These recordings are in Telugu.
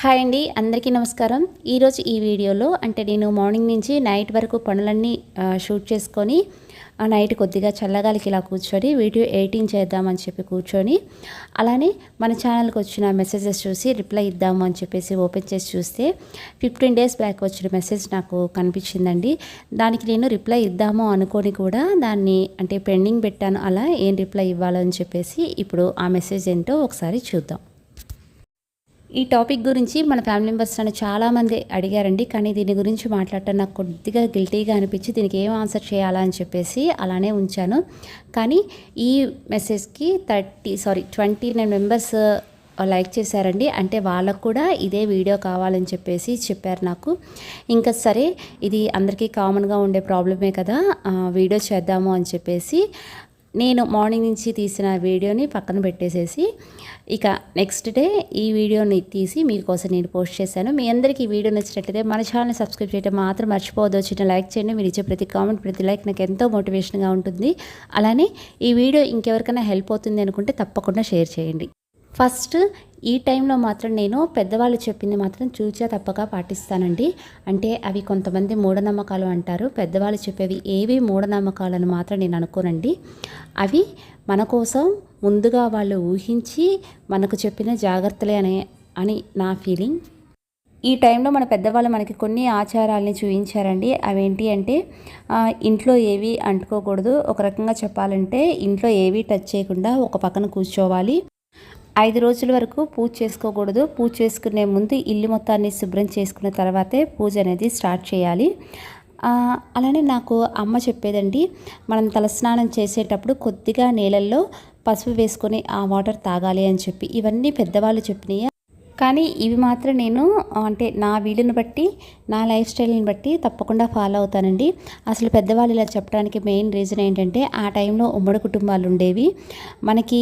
హాయ్ అండి అందరికీ నమస్కారం. ఈరోజు ఈ వీడియోలో అంటే నేను మార్నింగ్ నుంచి నైట్ వరకు పనులన్నీ షూట్ చేసుకొని ఆ నైట్ కొద్దిగా చల్లగాలికి ఇలా కూర్చొని వీడియో ఎడిటింగ్ చేద్దామని చెప్పి కూర్చొని అలానే మన ఛానల్కి వచ్చిన మెసేజెస్ చూసి రిప్లై ఇద్దాము అని చెప్పేసి ఓపెన్ చేసి చూస్తే ఫిఫ్టీన్ డేస్ బ్యాక్ వచ్చిన మెసేజ్ నాకు కనిపించిందండి. దానికి నేను రిప్లై ఇద్దాము అనుకొని కూడా దాన్ని అంటే పెండింగ్ పెట్టాను అలా ఏం రిప్లై ఇవ్వాలని చెప్పేసి ఇప్పుడు ఆ మెసేజ్ ఏంటో ఒకసారి చూద్దాం. ఈ టాపిక్ గురించి మన ఫ్యామిలీ మెంబర్స్ నన్ను చాలామంది అడిగారండి కానీ దీని గురించి మాట్లాడటం నాకు కొద్దిగా గిల్టీగా అనిపించి దీనికి ఏం ఆన్సర్ చేయాలా అని చెప్పేసి అలానే ఉంచాను. కానీ ఈ మెసేజ్కి thirty sorry twenty nine members like చేశారండి. అంటే వాళ్ళకు కూడా ఇదే వీడియో కావాలని చెప్పేసి చెప్పారు నాకు. ఇంకా సరే ఇది అందరికీ కామన్గా ఉండే ప్రాబ్లమే కదా వీడియో చేద్దాము అని చెప్పేసి నేను మార్నింగ్ నుంచి తీసిన వీడియోని పక్కన పెట్టేసేసి ఇక నెక్స్ట్ డే ఈ వీడియోని తీసి మీకోసం నేను పోస్ట్ చేశాను. మీ అందరికీ ఈ వీడియో నచ్చినట్లయితే మన ఛానల్ని సబ్స్క్రైబ్ చేయడం మాత్రం మర్చిపోవద్దు. చిన్న లైక్ చేయండి. మీరు ఇచ్చే ప్రతి కామెంట్ ప్రతి లైక్ నాకు ఎంతో మోటివేషన్గా ఉంటుంది. అలానే ఈ వీడియో ఇంకెవరికైనా హెల్ప్ అవుతుంది అనుకుంటే తప్పకుండా షేర్ చేయండి. ఫస్ట్ ఈ టైంలో మాత్రం నేను పెద్దవాళ్ళు చెప్పింది మాత్రం చూచా తప్పక పాటిస్తానండి. అంటే అవి కొంతమంది మూఢనమ్మకాలు అంటారు. పెద్దవాళ్ళు చెప్పేవి ఏవి మూఢనమ్మకాలను మాత్రం నేను అనుకోనండి. అవి మన కోసం ముందుగా వాళ్ళు ఊహించి మనకు చెప్పిన జాగ్రత్తలే అనే అని నా ఫీలింగ్ ఈ టైంలో మన పెద్దవాళ్ళు మనకి కొన్ని ఆచారాలని చూపించారండి అవేంటి అంటే ఇంట్లో ఏవి అంటుకోకూడదు. ఒక రకంగా చెప్పాలంటే ఇంట్లో ఏవి టచ్ చేయకుండా ఒక పక్కన కూర్చోవాలి. ఐదు రోజుల వరకు పూజ చేసుకోకూడదు. పూజ చేసుకునే ముందు ఇల్లు మొత్తాన్ని శుభ్రం చేసుకున్న తర్వాతే పూజ అనేది స్టార్ట్ చేయాలి. అలానే నాకు అమ్మ చెప్పేదండి మనం తలస్నానం చేసేటప్పుడు కొద్దిగా నీళ్ళల్లో పసుపు వేసుకొని ఆ వాటర్ తాగాలి అని చెప్పి. ఇవన్నీ పెద్దవాళ్ళు చెప్పినాయి. కానీ ఇవి మాత్రం నేను అంటే నా వీలుని బట్టి నా లైఫ్ స్టైల్ని బట్టి తప్పకుండా ఫాలో అవుతానండి. అసలు పెద్దవాళ్ళు ఇలా చెప్పడానికి మెయిన్ రీజన్ ఏంటంటే ఆ టైంలో ఉమ్మడి కుటుంబాలు ఉండేవి. మనకి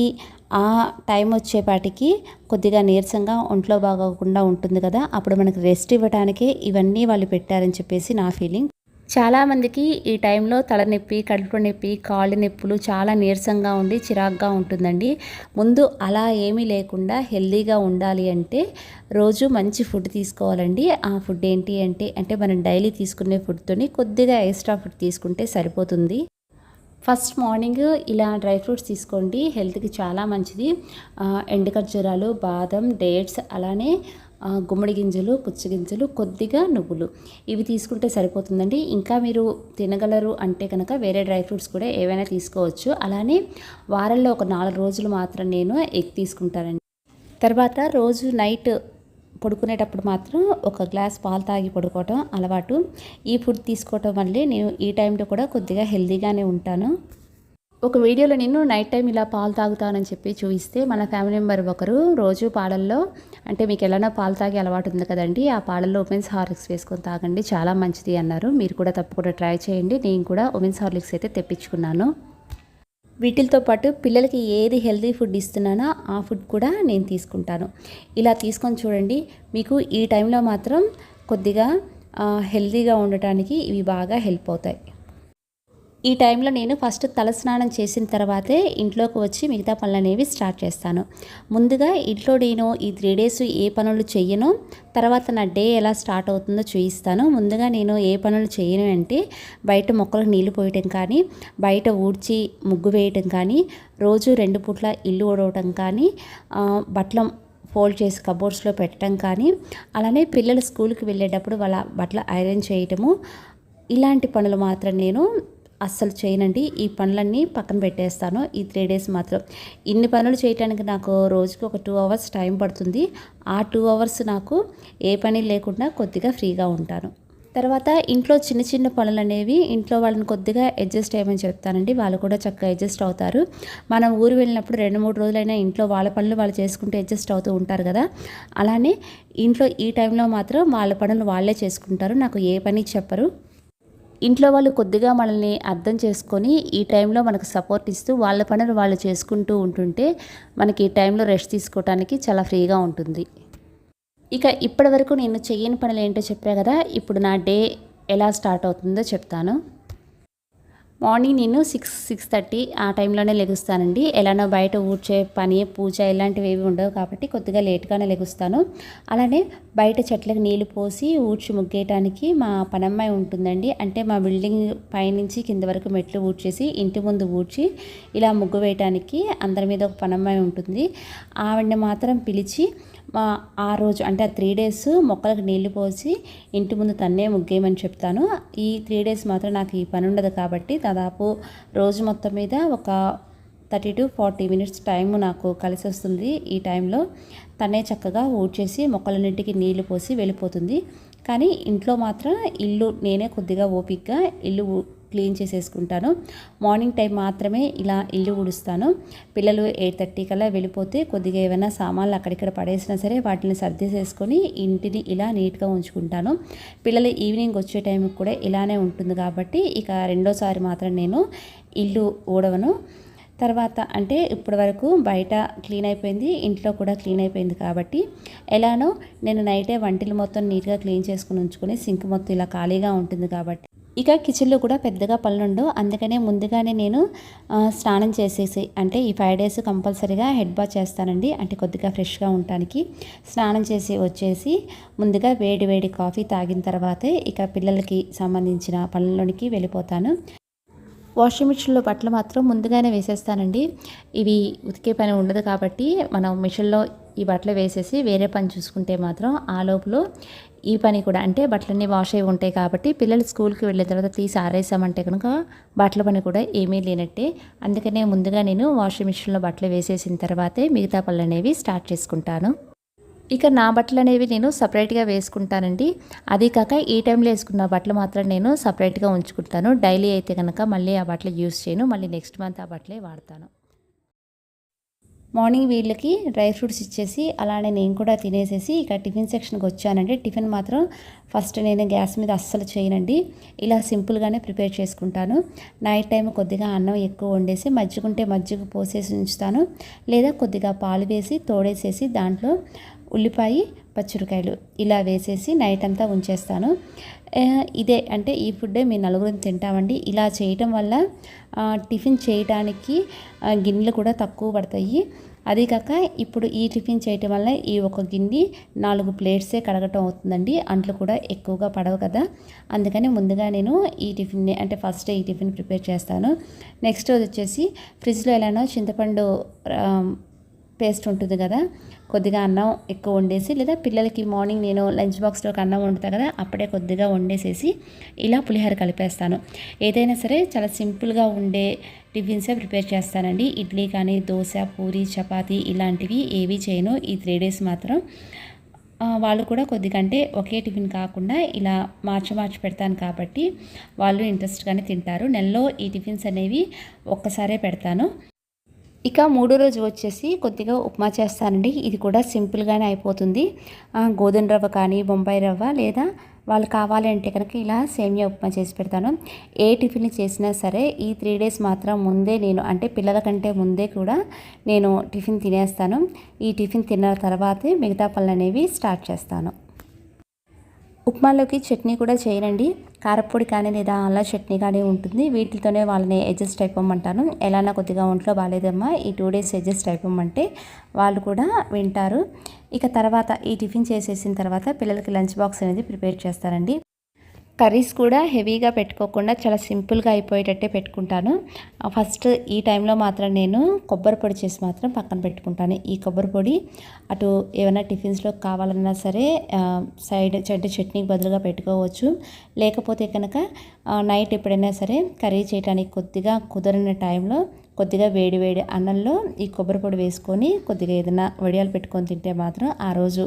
ఆ టైం వచ్చేపాటికి కొద్దిగా నీరసంగా ఒంట్లో బాగోకుండా ఉంటుంది కదా అప్పుడు మనకు రెస్ట్ ఇవ్వడానికే ఇవన్నీ వాళ్ళు పెట్టారని చెప్పేసి నా ఫీలింగ్. చాలామందికి ఈ టైంలో తలనొప్పి కడుపు నొప్పి కాళ్ళు నొప్పులు చాలా నీరసంగా ఉండి చిరాగ్గా ఉంటుందండి. ముందు అలా ఏమీ లేకుండా హెల్తీగా ఉండాలి అంటే రోజు మంచి ఫుడ్ తీసుకోవాలండి. ఆ ఫుడ్ ఏంటి అంటే అంటే మనం డైలీ తీసుకునే ఫుడ్తోని కొద్దిగా ఎక్స్ట్రా ఫుడ్ తీసుకుంటే సరిపోతుంది. ఫస్ట్ మార్నింగ్ ఇలా డ్రై ఫ్రూట్స్ తీసుకోండి. హెల్త్కి చాలా మంచిది. ఆ, బాదం డేట్స్ అలానే గుమ్మడి గింజలు పుచ్చగింజలు కొద్దిగా నువ్వులు. ఇవి తీసుకుంటే సరిపోతుందండి. ఇంకా మీరు తినగలరు అంటే కనుక వేరే డ్రై ఫ్రూట్స్ కూడా ఏవైనా తీసుకోవచ్చు. అలానే వారంలో ఒక నాలుగు రోజులు మాత్రం నేను ఎగ్ తీసుకుంటానండి. తర్వాత రోజు నైట్ పడుకునేటప్పుడు మాత్రం ఒక గ్లాస్ పాలు తాగి పడుకోవటం అలవాటు. ఈ ఫుడ్ తీసుకోవటం వల్లే నేను ఈ టైంలో కూడా కొద్దిగా హెల్దీగానే ఉంటాను. ఒక వీడియోలో నేను నైట్ టైం ఇలా పాలు తాగుతానని చెప్పి చూపిస్తే మన ఫ్యామిలీ మెంబర్ ఒకరు రోజు పాలల్లో అంటే మీకు ఎలానో పాలు తాగే అలవాటు ఉంది కదండి ఆ పాలల్లో ఉమెన్స్ హార్లిక్స్ వేసుకొని తాగండి. చాలా మంచిది అన్నారు. మీరు కూడా తప్పకుండా ట్రై చేయండి. నేను కూడా ఉమెన్స్ హార్లిక్స్ అయితే తెప్పించుకున్నాను. వీటితో పాటు పిల్లలకి ఏది హెల్తీ ఫుడ్ ఇస్తున్నానో ఆ ఫుడ్ కూడా నేను తీసుకుంటాను. ఇలా తీసుకొని చూడండి మీకు ఈ టైంలో మాత్రం కొద్దిగా హెల్తీగా ఉండటానికి ఇవి బాగా హెల్ప్ అవుతాయి. ఈ టైంలో నేను ఫస్ట్ తలస్నానం చేసిన తర్వాతే ఇంట్లోకి వచ్చి మిగతా పనులు అనేవి స్టార్ట్ చేస్తాను. ముందుగా ఇంట్లో నేను ఈ త్రీ డేస్ ఏ పనులు చెయ్యను తర్వాత నా డే ఎలా స్టార్ట్ అవుతుందో చూపిస్తాను ముందుగా నేను ఏ పనులు చేయను అంటే బయట మొక్కలకు నీళ్ళు పోయటం కానీ బయట ఊడ్చి ముగ్గు వేయటం కానీ రోజు రెండు పూట్ల ఇల్లు ఊడవటం కానీ ఆ, బట్టల ఫోల్డ్ చేసి కబోర్డ్స్లో పెట్టడం కానీ అలానే పిల్లలు స్కూల్కి వెళ్ళేటప్పుడు వాళ్ళ బట్టలు ఐరన్ చేయటము ఇలాంటి పనులు మాత్రం నేను అస్సలు చేయనండి. ఈ పనులన్నీ పక్కన పెట్టేస్తాను. ఈ త్రీ డేస్ మాత్రం ఇన్ని పనులు చేయడానికి నాకు రోజుకి ఒక టూ అవర్స్ టైం పడుతుంది. ఆ టూ అవర్స్ నాకు ఏ పని లేకుండా కొద్దిగా ఫ్రీగా ఉంటాను. తర్వాత ఇంట్లో చిన్న చిన్న పనులు అనేవి ఇంట్లో వాళ్ళని కొద్దిగా అడ్జస్ట్ అయ్యమని చెప్తానండి. వాళ్ళు కూడా చక్కగా అడ్జస్ట్ అవుతారు. మనం ఊరు వెళ్ళినప్పుడు రెండు మూడు రోజులైనా ఇంట్లో వాళ్ళ పనులు వాళ్ళు చేసుకుంటే అడ్జస్ట్ అవుతూ ఉంటారు కదా. అలానే ఇంట్లో ఈ టైంలో మాత్రం వాళ్ళ పనులు వాళ్ళే చేసుకుంటారు. నాకు ఏ పని చెప్పరు. ఇంట్లో వాళ్ళు కొద్దిగా మనల్ని అర్థం చేసుకొని ఈ టైంలో మనకు సపోర్ట్ ఇస్తూ వాళ్ళ పనులు వాళ్ళు చేసుకుంటూ ఉంటుంటే మనకి ఈ టైంలో రెస్ట్ తీసుకోవడానికి చాలా ఫ్రీగా ఉంటుంది. ఇక ఇప్పటి వరకు నేను చేయని పనులు ఏంటో చెప్పా కదా ఇప్పుడు నా డే ఎలా స్టార్ట్ అవుతుందో చెప్తాను. మార్నింగ్ నేను సిక్స్ సిక్స్ థర్టీ ఆ టైంలోనే లెగుస్తానండి. ఎలానో బయట ఊడ్చే పని పూజ ఇలాంటివి ఏవి ఉండవు కాబట్టి కొద్దిగా లేట్గానే లెగుస్తాను. అలానే బయట చెట్లకు నీళ్ళు పోసి ఊడ్చి ముగ్గేయటానికి మా పనమ్మాయి ఉంటుందండి. అంటే మా బిల్డింగ్ పైనుంచి కింద వరకు మెట్లు ఊడ్చేసి ఇంటి ముందు ఊడ్చి ఇలా ముగ్గు వేయటానికి అందరి మీద ఒక పనమ్మాయి ఉంటుంది. ఆవిడని మాత్రం పిలిచి ఆ రోజు అంటే ఆ త్రీ డేస్ మొక్కలకు నీళ్ళు పోసి ఇంటి ముందు తన్నే ముగ్గేయమని చెప్తాను. ఈ త్రీ డేస్ మాత్రం నాకు ఈ పని ఉండదు కాబట్టి దాదాపు రోజు మొత్తం మీద ఒక thirty to forty minutes time నాకు కలిసి వస్తుంది ఈ టైంలో తనే చక్కగా ఊడ్చేసి మొక్కలన్నింటికి నీళ్ళు పోసి వెళ్ళిపోతుంది. కానీ ఇంట్లో మాత్రం ఇల్లు నేనే కొద్దిగా ఓపిక్గా ఇల్లు క్లీన్ చేసేసుకుంటాను. మార్నింగ్ టైం మాత్రమే ఇలా ఇల్లు ఉడుస్తాను పిల్లలు ఎయిట్ థర్టీ కల్లా వెళ్ళిపోతే కొద్దిగా ఏమైనా సామాన్లు అక్కడిక్కడ పడేసినా సరే వాటిని సర్దేసేసుకొని ఇంటిని ఇలా నీట్గా ఉంచుకుంటాను. పిల్లలు ఈవినింగ్ వచ్చే టైంకి కూడా ఇలానే ఉంటుంది కాబట్టి ఇక రెండోసారి మాత్రం నేను ఇల్లు ఊడవను. తర్వాత అంటే ఇప్పటి వరకు బయట క్లీన్ అయిపోయింది ఇంట్లో కూడా క్లీన్ అయిపోయింది కాబట్టి ఎలానో నేను నైటే వంటలు మొత్తం నీట్గా క్లీన్ చేసుకుని ఉంచుకొని సింక్ మొత్తం ఇలా ఖాళీగా ఉంటుంది కాబట్టి ఇక కిచెన్లో కూడా పెద్దగా పనులుండవు. అందుకనే ముందుగానే నేను స్నానం చేసేసి అంటే ఈ ఫైవ్ డేస్ కంపల్సరీగా హెడ్ బాత్ చేస్తానండి. అంటే కొద్దిగా ఫ్రెష్గా ఉండటానికి స్నానం చేసి వచ్చేసి ముందుగా వేడి వేడి కాఫీ తాగిన తర్వాతే ఇక పిల్లలకి సంబంధించిన పనుల్లోనికి వెళ్ళిపోతాను. వాషింగ్ మిషన్లో బట్టలు మాత్రం ముందుగానే వేసేస్తానండి. ఇవి ఉతికే పని ఉండదు కాబట్టి మనం మిషన్లో ఈ బట్టలు వేసేసి వేరే పని చూసుకుంటే మాత్రం ఆ లోపల ఈ పని కూడా అంటే బట్టలన్నీ వాష్ అయి ఉంటాయి కాబట్టి పిల్లలు స్కూల్కి వెళ్ళిన తర్వాత తీసి ఆరేసామంటే కనుక బట్టల పని కూడా ఏమీ లేనట్టే. అందుకనే ముందుగా నేను వాషింగ్ మిషన్లో బట్టలు వేసేసిన తర్వాతే మిగతా పనులు అనేవి స్టార్ట్ చేసుకుంటాను. ఇక నా బట్టలు అనేవి నేను సపరేట్గా వేసుకుంటానండి. అది కాక ఈ టైంలో వేసుకున్న బట్టలు మాత్రం నేను సపరేట్గా ఉంచుకుంటాను. డైలీ అయితే కనుక మళ్ళీ ఆ బట్టలు యూస్ చేయను. మళ్ళీ నెక్స్ట్ మంత్ ఆ బట్టలే వాడతాను. మార్నింగ్ వీళ్ళకి డ్రై ఫ్రూట్స్ ఇచ్చేసి అలానే నేను కూడా తినేసేసి ఇక టిఫిన్ సెక్షన్కి వచ్చానండి. టిఫిన్ మాత్రం ఫస్ట్ నేను గ్యాస్ మీద అస్సలు చేయనండి. ఇలా సింపుల్గానే ప్రిపేర్ చేసుకుంటాను. నైట్ టైం కొద్దిగా అన్నం ఎక్కువ వండేసి మజ్జిగుంటే మజ్జిగ పోసేసి ఉంచుతాను. లేదా కొద్దిగా పాలు వేసి తోడేసేసి దాంట్లో ఉల్లిపాయ పచ్చిమిరకాయలు ఇలా వేసేసి నైట్ అంతా ఉంచేస్తాను. ఇదే అంటే ఈ ఫుడ్డే మీ నలుగురిని తింటామండి. ఇలా చేయటం వల్ల టిఫిన్ చేయడానికి గిన్నెలు కూడా తక్కువ పడతాయి. అదే కాక ఇప్పుడు ఈ టిఫిన్ చేయటం వల్ల ఈ ఒక గిన్నె నాలుగు ప్లేట్సే కడగటం అవుతుందండి. అంట్లు కూడా ఎక్కువగా పడవు కదా. అందుకని ముందుగా నేను ఈ టిఫిన్ని అంటే ఫస్ట్ ఈ టిఫిన్ ప్రిపేర్ చేస్తాను. నెక్స్ట్ వచ్చేసి ఫ్రిడ్జ్లో ఎలానో చింతపండు పేస్ట్ ఉంటుంది కదా కొద్దిగా అన్నం ఎక్కువ వండేసి లేదా పిల్లలకి మార్నింగ్ నేను లంచ్ బాక్స్లోకి అన్నం వండుతా కదా అప్పుడే కొద్దిగా వండేసేసి ఇలా పులిహోర కలిపేస్తాను. ఏదైనా సరే చాలా సింపుల్గా ఉండే టిఫిన్సే ప్రిపేర్ చేస్తానండి. ఇడ్లీ కానీ దోశ పూరి చపాతీ ఇలాంటివి ఏవి చేయను. ఈ త్రీ డేస్ మాత్రం వాళ్ళు కూడా కొద్దిగా అంటే ఒకే టిఫిన్ కాకుండా ఇలా మార్చి మార్చి పెడతాను కాబట్టి వాళ్ళు ఇంట్రెస్ట్గానే తింటారు. నెలలో ఈ టిఫిన్స్ అనేవి ఒక్కసారే పెడతాను. ఇక మూడో రోజు వచ్చేసి కొద్దిగా ఉప్మా చేస్తానండి. ఇది కూడా సింపుల్గానే అయిపోతుంది. గోధుమ రవ్వ కానీ బొంబాయి రవ్వ లేదా వాళ్ళు కావాలి అంటే కనుక ఇలా సేమియా ఉప్మా చేసి పెడతాను. ఏ టిఫిన్ చేసినా సరే ఈ త్రీ డేస్ మాత్రం ముందే నేను అంటే పిల్లల కంటే ముందే కూడా నేను టిఫిన్ తినేస్తాను. ఈ టిఫిన్ తిన్న తర్వాతే మిగతా పనులు అనేవి స్టార్ట్ చేస్తాను. ఉప్మాలోకి చట్నీ కూడా చేయనండి కారపొడి కానీ లేదా అలా చట్నీ కానీ ఉంటుంది. వీటితోనే వాళ్ళని అడ్జస్ట్ అయిపోమంటాను. ఎలానా కొద్దిగా ఒంట్లో బాగాలేదమ్మా. ఈ టూ డేస్ అడ్జస్ట్ అయిపోమంటే వాళ్ళు కూడా వింటారు. ఇక తర్వాత ఈ టిఫిన్ చేసేసిన తర్వాత పిల్లలకి లంచ్ బాక్స్ అనేది ప్రిపేర్ చేస్తారండి. కర్రీస్ కూడా హెవీగా పెట్టుకోకుండా చాలా సింపుల్గా అయిపోయేటట్టే పెట్టుకుంటాను. ఫస్ట్ ఈ టైంలో మాత్రం నేను కొబ్బరి పొడి చేసి మాత్రం పక్కన పెట్టుకుంటాను. ఈ కొబ్బరి పొడి అటు ఏమైనా టిఫిన్స్లో కావాలన్నా సరే సైడ్ చెడ్డ చట్నీకి బదులుగా పెట్టుకోవచ్చు. లేకపోతే కనుక నైట్ ఎప్పుడైనా సరే కర్రీ చేయడానికి కొద్దిగా కుదరిన టైంలో కొద్దిగా వేడి వేడి అన్నంలో ఈ కొబ్బరి పొడి వేసుకొని కొద్దిగా ఏదైనా వడియాలు పెట్టుకొని తింటే మాత్రం ఆ రోజు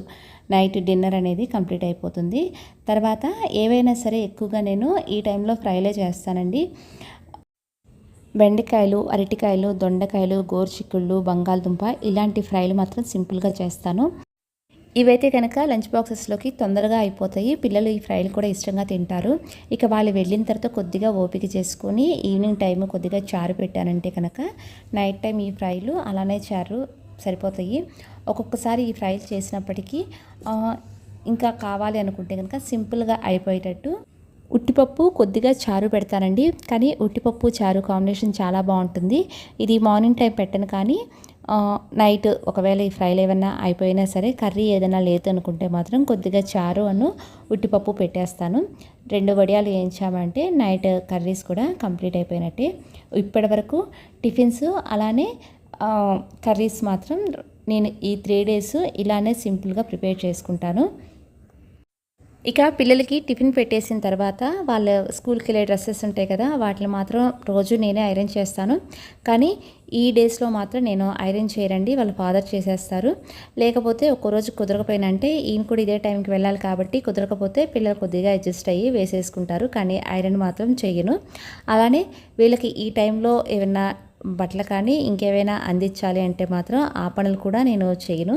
నైట్ డిన్నర్ అనేది కంప్లీట్ అయిపోతుంది. తర్వాత ఏవైనా సరే ఎక్కువగా నేను ఈ టైంలో ఫ్రైలే చేస్తానండి. బెండకాయలు అరటికాయలు దొండకాయలు గోరుచిక్కుళ్ళు బంగాళదుంప ఇలాంటి ఫ్రైలు మాత్రం సింపుల్గా చేస్తాను. ఇవైతే కనుక లంచ్ బాక్సెస్లోకి తొందరగా అయిపోతాయి. పిల్లలు ఈ ఫ్రైలు కూడా ఇష్టంగా తింటారు. ఇక వాళ్ళు వెళ్ళిన తర్వాత కొద్దిగా ఓపిక చేసుకొని ఈవినింగ్ టైం కొద్దిగా చారు పెట్టానంటే కనుక నైట్ టైం ఈ ఫ్రైలు అలానే చారు సరిపోతాయి. ఒక్కొక్కసారి ఈ ఫ్రైలు చేసినప్పటికీ ఇంకా కావాలి అనుకుంటే కనుక సింపుల్గా అయిపోయేటట్టు ఉట్టిపప్పు కొద్దిగా చారు పెడతానండి. కానీ ఉట్టిపప్పు చారు కాంబినేషన్ చాలా బాగుంటుంది. ఇది మార్నింగ్ టైం పెట్టను కానీ నైట్ ఒకవేళ ఈ ఫ్రైలు ఏమైనా అయిపోయినా సరే కర్రీ ఏదైనా లేదు అనుకుంటే మాత్రం కొద్దిగా చారు అను ఉట్టిపప్పు పెట్టేస్తాను. రెండు వడియాలు వేయించామంటే నైట్ కర్రీస్ కూడా కంప్లీట్ అయిపోయినట్టే. ఇప్పటి వరకు టిఫిన్స్ అలానే కర్రీస్ మాత్రం నేను ఈ త్రీ డేస్ ఇలానే సింపుల్గా ప్రిపేర్ చేసుకుంటాను. ఇక పిల్లలకి టిఫిన్ పెట్టేసిన తర్వాత వాళ్ళ స్కూల్కి వెళ్ళే డ్రెస్సెస్ ఉంటాయి కదా వాటిని మాత్రం రోజు నేనే ఐరన్ చేస్తాను. కానీ ఈ డేస్లో మాత్రం నేను ఐరన్ చేయరండి వాళ్ళ ఫాదర్ చేసేస్తారు. లేకపోతే ఒక్కరోజు కుదరకపోయినంటే ఈయన కూడా ఇదే టైంకి వెళ్ళాలి కాబట్టి కుదరకపోతే పిల్లలు కొద్దిగా అడ్జస్ట్ అయ్యి వేసేసుకుంటారు. కానీ ఐరన్ మాత్రం చేయను అలానే వీళ్ళకి ఈ టైంలో ఏమైనా బట్టలు కానీ ఇంకేమైనా అందించాలి అంటే మాత్రం ఆ పనులు కూడా నేను చేయను.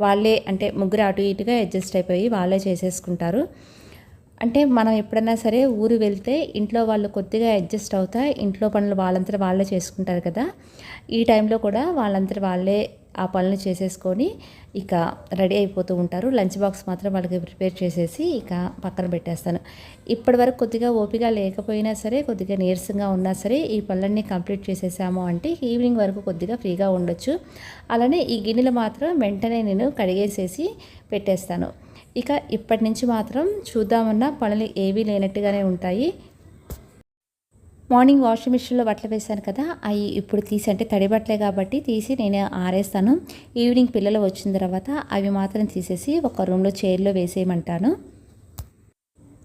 వాళ్ళే అంటే ముగ్గురు అటు ఇటుగా అడ్జస్ట్ అయిపోయి వాళ్ళే చేసేసుకుంటారు. అంటే మనం ఎప్పుడైనా సరే ఊరు వెళ్తే ఇంట్లో వాళ్ళు కొద్దిగా అడ్జస్ట్ అవుతా ఇంట్లో పనులు వాళ్ళంతా వాళ్ళే చేసుకుంటారు కదా. ఈ టైంలో కూడా వాళ్ళంతా వాళ్ళే ఆ పనులు చేసేసుకొని ఇక రెడీ అయిపోతూ ఉంటారు. లంచ్ బాక్స్ మాత్రం వాళ్ళకి ప్రిపేర్ చేసేసి ఇక పక్కన పెట్టేస్తాను. ఇప్పటి వరకు కొద్దిగా ఓపిక లేకపోయినా సరే కొద్దిగా నీరసంగా ఉన్నా సరే ఈ పనులన్నీ కంప్లీట్ చేసేసాము అంటే ఈవినింగ్ వరకు కొద్దిగా ఫ్రీగా ఉండొచ్చు. అలానే ఈ గిన్నెలు మాత్రం వెంటనే నేను కడిగేసేసి పెట్టేస్తాను. ఇక ఇప్పటి నుంచి మాత్రం చూద్దామన్న పనులు ఏవీ లేనట్టుగానే ఉంటాయి. మార్నింగ్ వాషింగ్ మిషన్లో బట్టలు వేశాను కదా అవి ఇప్పుడు తీసి అంటే తడి బట్టలే కాబట్టి తీసి నేను ఆరేస్తాను. ఈవినింగ్ పిల్లలు వచ్చిన తర్వాత అవి మాత్రం తీసేసి ఒక రూమ్లో చైర్లో వేసేయమంటాను.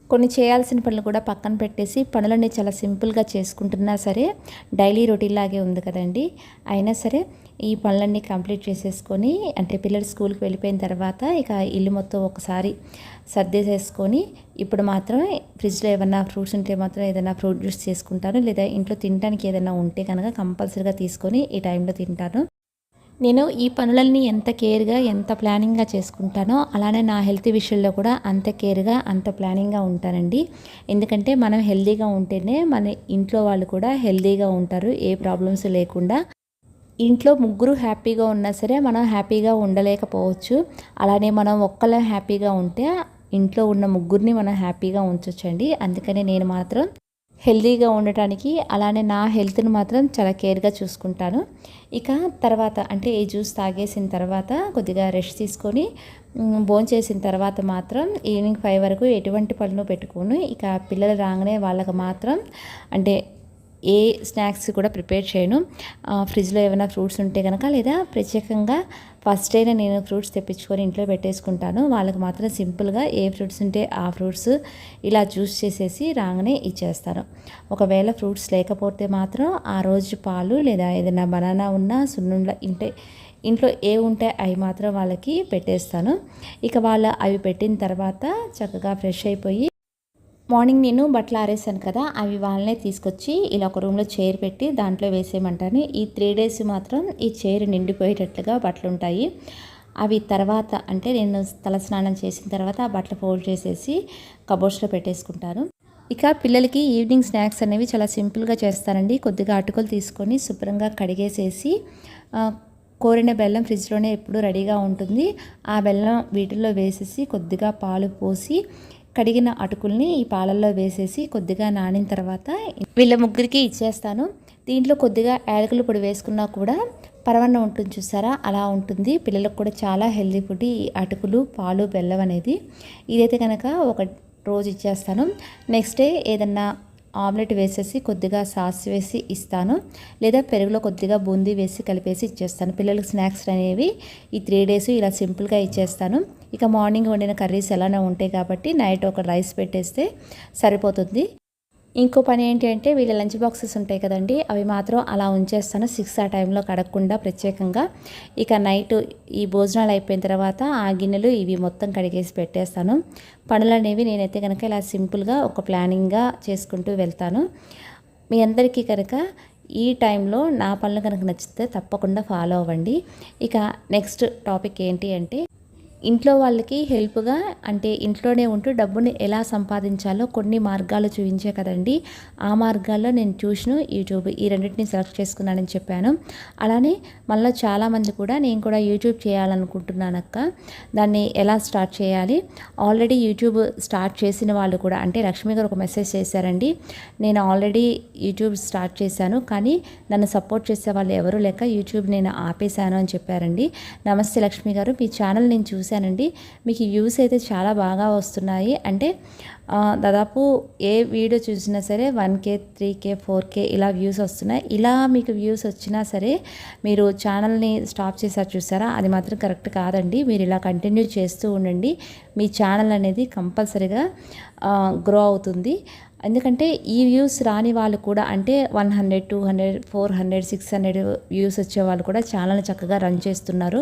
కొన్ని చేయాల్సిన పనులు కూడా పక్కన పెట్టేసి పనులన్నీ చాలా సింపుల్గా చేసుకుంటున్నా సరే డైలీ రొటీన్ లాగే ఉంది కదండి. అయినా సరే ఈ పనులన్నీ కంప్లీట్ చేసేసుకొని అంటే పిల్లలు స్కూల్కి వెళ్ళిపోయిన తర్వాత ఇక ఇల్లు మొత్తం ఒకసారి సర్దేసేసుకొని ఇప్పుడు మాత్రం ఫ్రిడ్జ్లో ఏమన్నా ఫ్రూట్స్ ఉంటే మాత్రం ఏదైనా ఫ్రూట్ జ్యూస్ చేసుకుంటాను లేదా ఇంట్లో తినడానికి ఏదైనా ఉంటే కనుక కంపల్సరీగా తీసుకొని ఈ టైంలో తింటాను. నేను ఈ పనులన్నీ ఎంత కేర్గా ఎంత ప్లానింగ్గా చేసుకుంటానో అలానే నా హెల్త్ విషయంలో కూడా అంత కేర్గా అంత ప్లానింగ్గా ఉంటానండి. ఎందుకంటే మనం హెల్తీగా ఉంటేనే మన ఇంట్లో వాళ్ళు కూడా హెల్తీగా ఉంటారు ఏ ప్రాబ్లమ్స్ లేకుండా. ఇంట్లో ముగ్గురు హ్యాపీగా ఉన్నా సరే మనం హ్యాపీగా ఉండలేకపోవచ్చు. అలానే మనం ఒక్కళ్ళం హ్యాపీగా ఉంటే ఇంట్లో ఉన్న ముగ్గురిని మనం హ్యాపీగా ఉంచొచ్చండి. అందుకనే నేను మాత్రం హెల్తీగా ఉండటానికి అలానే నా హెల్త్ని మాత్రం చాలా కేర్గా చూసుకుంటాను. ఇక తర్వాత అంటే ఈ జ్యూస్ తాగేసిన తర్వాత కొద్దిగా రెస్ట్ తీసుకొని భోంచేసిన చేసిన తర్వాత మాత్రం ఈవినింగ్ ఫైవ్ వరకు ఎటువంటి పనులు పెట్టుకోను. ఇక పిల్లలు రాగానే వాళ్ళకి మాత్రం అంటే ఏ స్నాక్స్ కూడా ప్రిపేర్ చేయను. ఆ, ఫ్రిడ్జ్లో ఏమైనా ఫ్రూట్స్ ఉంటే కనుక లేదా ప్రత్యేకంగా ఫస్ట్ అయినా నేను ఫ్రూట్స్ తెప్పించుకొని ఇంట్లో పెట్టేసుకుంటాను. వాళ్ళకి మాత్రం సింపుల్గా ఏ ఫ్రూట్స్ ఉంటే ఆ ఫ్రూట్స్ ఇలా జ్యూస్ చేసేసి రాగానే ఇచ్చేస్తాను. ఒకవేళ ఫ్రూట్స్ లేకపోతే మాత్రం ఆ రోజు పాలు లేదా ఏదైనా బనానా ఉన్నా సున్నుండ ఇంటే ఇంట్లో ఏ ఉంటే అవి మాత్రం వాళ్ళకి పెట్టేస్తాను. ఇక వాళ్ళు అవి పెట్టిన తర్వాత చక్కగా ఫ్రెష్ అయిపోయి మార్నింగ్ నేను బట్టలు ఆరేసాను కదా అవి వాళ్ళనే తీసుకొచ్చి ఇలా ఒక రూమ్లో చైర్ పెట్టి దాంట్లో వేసేయమంటాను. ఈ త్రీ డేస్ మాత్రం ఈ చైర్ నిండిపోయేటట్లుగా బట్టలు ఉంటాయి. అవి తర్వాత అంటే నేను తల స్నానం చేసిన తర్వాత ఆ బట్టలు ఫోల్డ్ చేసేసి కబోర్డ్స్లో పెట్టేసుకుంటాను. ఇక పిల్లలకి ఈవినింగ్ స్నాక్స్ అనేవి చాలా సింపుల్గా చేస్తానండి. కొద్దిగా అటుకులు తీసుకొని శుభ్రంగా కడిగేసేసి కోరిన బెల్లం ఫ్రిడ్జ్లోనే ఎప్పుడు రెడీగా ఉంటుంది. ఆ బెల్లం వీటిల్లో వేసేసి కొద్దిగా పాలు పోసి కడిగిన అటుకుల్ని ఈ పాలల్లో వేసేసి కొద్దిగా నానిన తర్వాత వీళ్ళ ముగ్గురికి ఇచ్చేస్తాను. దీంట్లో కొద్దిగా యాలకుల పొడి వేసుకున్నా కూడా పరవన్న ఉంటుంది చూసారా? అలా ఉంటుంది. పిల్లలకు కూడా చాలా హెల్దీ ఫుడ్. ఈ అటుకులు పాలు బెల్లం అనేది ఇదైతే కనుక ఒక రోజు ఇచ్చేస్తాను. నెక్స్ట్ డే ఏదన్నా ఆమ్లెట్ వేసేసి కొద్దిగా సాస్ వేసి ఇస్తాను. లేదా పెరుగులో కొద్దిగా బూందీ వేసి కలిపేసి ఇచ్చేస్తాను. పిల్లలకు స్నాక్స్ అనేవి ఈ త్రీ డేస్ ఇలా సింపుల్గా ఇచ్చేస్తాను. ఇక మార్నింగ్ వండిన కర్రీస్ ఎలానే ఉంటాయి కాబట్టి నైట్ ఒక రైస్ పెట్టేస్తే సరిపోతుంది. ఇంకో పని ఏంటి అంటే వీళ్ళ లంచ్ బాక్సెస్ ఉంటాయి కదండి అవి మాత్రం అలా ఉంచేస్తాను. సిక్స్ ఆ టైంలో కడగకుండా ప్రత్యేకంగా. ఇక నైట్ ఈ భోజనాలు అయిపోయిన తర్వాత ఆ గిన్నెలు ఇవి మొత్తం కడిగేసి పెట్టేస్తాను. పనులు అనేవి నేనైతే కనుక ఇలా సింపుల్గా ఒక ప్లానింగ్గా చేసుకుంటూ వెళ్తాను. మీ అందరికీ కనుక ఈ టైంలో నా పనులు కనుక నచ్చితే తప్పకుండా ఫాలో అవ్వండి. ఇక నెక్స్ట్ టాపిక్ ఏంటి అంటే ఇంట్లో వాళ్ళకి హెల్ప్గా అంటే ఇంట్లోనే ఉంటూ డబ్బుని ఎలా సంపాదించాలో కొన్ని మార్గాలు చూపించే కదండి. ఆ మార్గాల్లో నేను ట్యూషన్ యూట్యూబ్ ఈ రెండింటిని సెలెక్ట్ చేసుకున్నానని చెప్పాను. అలానే మళ్ళీ చాలామంది కూడా నేను కూడా యూట్యూబ్ చేయాలనుకుంటున్నాను అక్క. దాన్ని ఎలా స్టార్ట్ చేయాలి? ఆల్రెడీ యూట్యూబ్ స్టార్ట్ చేసిన వాళ్ళు కూడా అంటే లక్ష్మి గారు ఒక మెసేజ్ చేశారండి. నేను ఆల్రెడీ యూట్యూబ్ స్టార్ట్ చేశాను కానీ నన్ను సపోర్ట్ చేసే వాళ్ళు ఎవరూ లేక యూట్యూబ్ నేను ఆపేశాను అని చెప్పారండి. నమస్తే లక్ష్మి గారు మీ ఛానల్ నేను చూశానండి. మీకు వ్యూస్ అయితే చాలా బాగా వస్తున్నాయి. అంటే దాదాపు ఏ వీడియో చూసినా సరే one K three K four K ఇలా వ్యూస్ వస్తున్నాయి. ఇలా మీకు వ్యూస్ వచ్చినా సరే మీరు ఛానల్ని స్టాప్ చేశారు చూసారా? అది మాత్రం కరెక్ట్ కాదండి. మీరు ఇలా కంటిన్యూ చేస్తూ ఉండండి. మీ ఛానల్ అనేది కంపల్సరీగా గ్రో అవుతుంది. ఎందుకంటే ఈ వ్యూస్ రాని వాళ్ళు కూడా అంటే one hundred two hundred four hundred six hundred views వచ్చే వాళ్ళు కూడా ఛానల్ చక్కగా రన్ చేస్తున్నారు.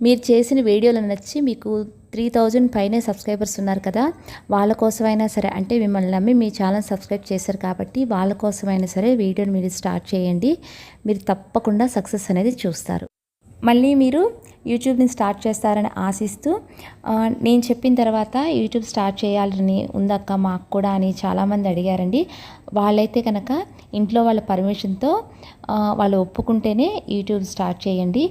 మీరు చేసిన వీడియోలు నచ్చి మీకు త్రీ థౌజండ్ పైనే సబ్స్క్రైబర్స్ ఉన్నారు కదా వాళ్ళ కోసమైనా సరే అంటే మిమ్మల్ని నమ్మి మీ ఛానల్ సబ్స్క్రైబ్ చేశారు కాబట్టి వాళ్ళ కోసమైనా సరే వీడియోని మీరు స్టార్ట్ చేయండి. మీరు తప్పకుండా సక్సెస్ అనేది చూస్తారు. మళ్ళీ మీరు యూట్యూబ్ని స్టార్ట్ చేస్తారని ఆశిస్తూ నేను చెప్పిన తర్వాత యూట్యూబ్ స్టార్ట్ చేయాలని ఉందక్క మాకు కూడా అని చాలామంది అడిగారండి. వాళ్ళైతే కనుక ఇంట్లో వాళ్ళ పర్మిషన్తో వాళ్ళు ఒప్పుకుంటేనే యూట్యూబ్ స్టార్ట్ చేయండి.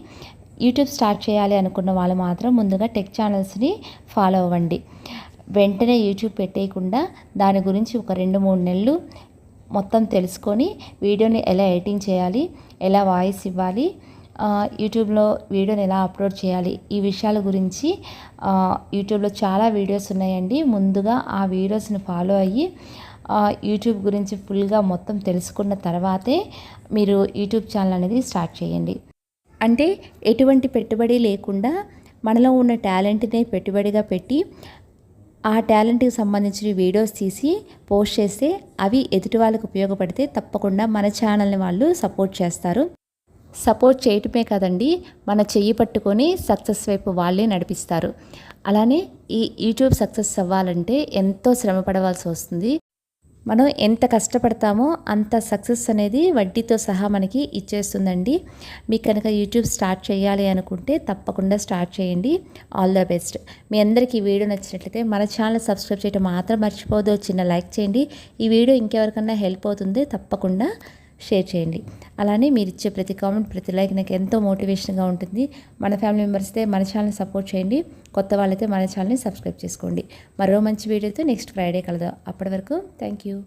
యూట్యూబ్ స్టార్ట్ చేయాలి అనుకున్న వాళ్ళు మాత్రం ముందుగా టెక్ ఛానల్స్ని ఫాలో అవ్వండి. వెంటనే యూట్యూబ్ పెట్టేయకుండా దాని గురించి ఒక రెండు మూడు నెలలు మొత్తం తెలుసుకొని వీడియోని ఎలా ఎడిటింగ్ చేయాలి ఎలా వాయిస్ ఇవ్వాలి యూట్యూబ్లో వీడియోని ఎలా అప్లోడ్ చేయాలి ఈ విషయాల గురించి యూట్యూబ్లో చాలా వీడియోస్ ఉన్నాయండి. ముందుగా ఆ వీడియోస్ని ఫాలో అయ్యి యూట్యూబ్ గురించి ఫుల్గా మొత్తం తెలుసుకున్న తర్వాతే మీరు యూట్యూబ్ ఛానల్ అనేది స్టార్ట్ చేయండి. అంటే ఎటువంటి పెట్టుబడి లేకుండా మనలో ఉన్న టాలెంట్ని పెట్టుబడిగా పెట్టి ఆ టాలెంట్కి సంబంధించిన వీడియోస్ తీసి పోస్ట్ చేస్తే అవి ఎదుటి వాళ్ళకి ఉపయోగపడితే తప్పకుండా మన ఛానల్ని వాళ్ళు సపోర్ట్ చేస్తారు. సపోర్ట్ చేయటమే కదండి మన చెయ్యి పట్టుకొని సక్సెస్ వైపు వాళ్ళే నడిపిస్తారు. అలానే ఈ యూట్యూబ్ సక్సెస్ అవ్వాలంటే ఎంతో శ్రమ పడవలసి వస్తుంది. మనం ఎంత కష్టపడతామో అంత సక్సెస్ అనేది వడ్డీతో సహా మనకి ఇచ్చేస్తుందండి. మీకు కనుక యూట్యూబ్ స్టార్ట్ చేయాలి అనుకుంటే తప్పకుండా స్టార్ట్ చేయండి. ఆల్ ద బెస్ట్ మీ అందరికీ ఈ వీడియో నచ్చినట్లయితే మన ఛానల్ సబ్స్క్రైబ్ చేయడం మాత్రం మర్చిపోదు చిన్న లైక్ చేయండి. ఈ వీడియో ఇంకెవరికన్నా హెల్ప్ అవుతుంది తప్పకుండా. షేర్ చేయండి. అలానే మీరు ఇచ్చే ప్రతి కామెంట్ ప్రతి లైక్ నాకు ఎంతో మోటివేషన్గా ఉంటుంది. మన ఫ్యామిలీ మెంబర్స్ అయితే మన ఛానల్ని సపోర్ట్ చేయండి. కొత్త వాళ్ళైతే మన ఛానల్ని సబ్స్క్రైబ్ చేసుకోండి. మరో మంచి వీడియోతో నెక్స్ట్ ఫ్రైడే కలదాం అప్పటి వరకు థ్యాంక్ యూ